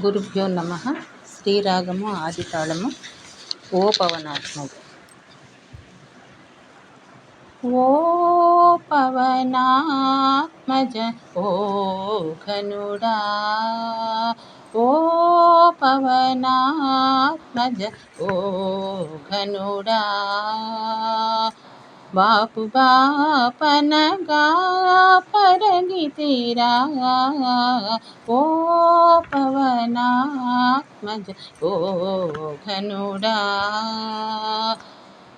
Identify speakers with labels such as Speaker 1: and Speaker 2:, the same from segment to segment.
Speaker 1: గురుభ్యో నమ. శ్రీరాగము ఆదితాళము ఓ పవనాత్మజ ఓ పవనాత్మజ ఓ ఘనుడా. ఓ పవనాత్మజ ఓ ఘనుడా. బాపు బాపనగా పరగితిరా ఓ పవనాత్మజ ఓ ఘనుడా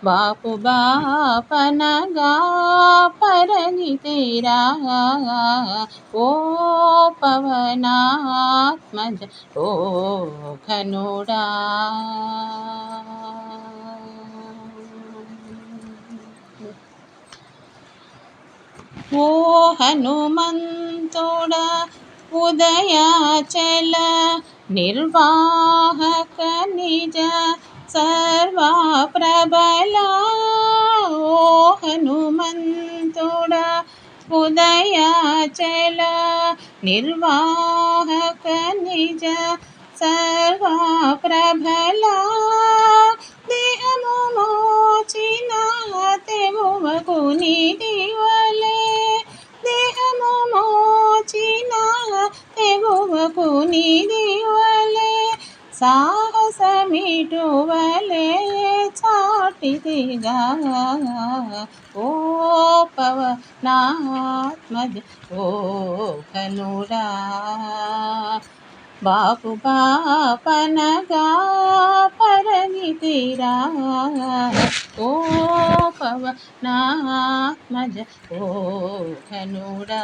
Speaker 1: బాపు బాపనగా పరగితిరా ఓ పవనాత్మజ ఓ ఘనుడా హనుమంతుడ ఉదయాచల నిర్వాహక నిజ సర్వా ప్రబల ఓ హనుమంతుడ ఉదయాచల నిర్వాహక నిజ సర్వా ప్రబల దేహము మోచిన తెగువకు నీదివలే తెగువకు నీదివలే సాహసమిటువలే చాటిదిగా ఓ పవనాత్మజ ఓ కనుడా. బాపు బాపనగా పరనితిరా ఓ పవనాత్మజ ఓ ఘనుడా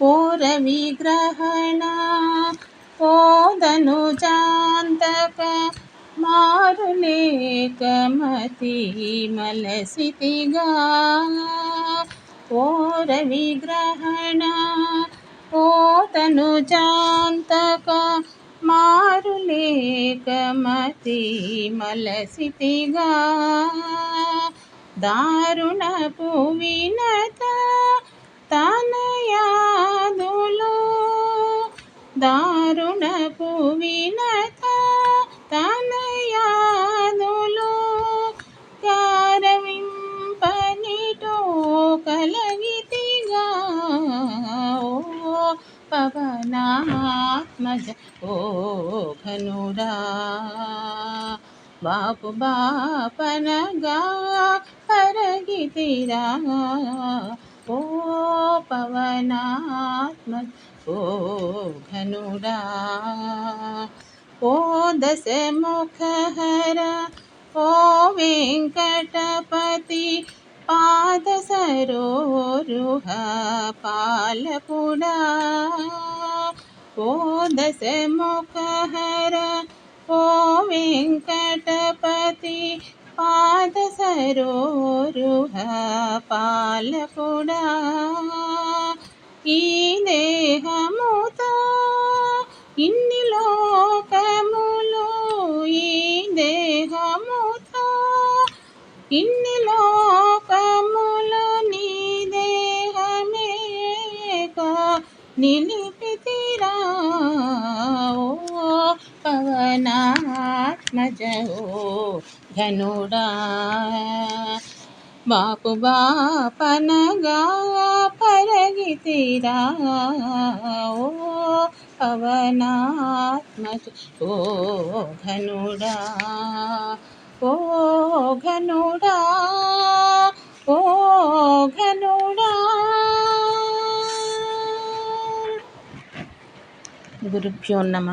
Speaker 1: ఓ రవిగ్రహణ ఓదను జాంతక మారులేకమతి మలసితిగా ఓ రవిగ్రహణ ఓతను జాంతక మారులేకమతి మలసితిగా దారుణ పువినత కరుణ పూవినత తనయాదులు గారవింపనిటో కలగితిగా. ఓ పవనాత్మజ ఓ ఘనుడా బాపు బాపనగా పరగితిరా. ఓ పవనాత్మ ఓ ఘనుడా ఓ దశముఖర ఓ వెంకటపతి పాద సరోరుహ పాలకుడా ఓ దశముఖర ఓ వెంకటపతి పాద సరోరుహ పాలకుడా ఈ దేహముతో ఇన్ని లోకములు ఈ దేహముతో ఇన్ని లోకములు నీ దేహమేక నిలిపితిరా. ఓ పవనాత్మజ ధనుడా. బాపు బాపనగా పరగితిరా. ఓ పవనాత్మజ ఓ ఘనుడా ఓ ఘనుడా ఓ ఘనుడా. గురుభ్యో నమ.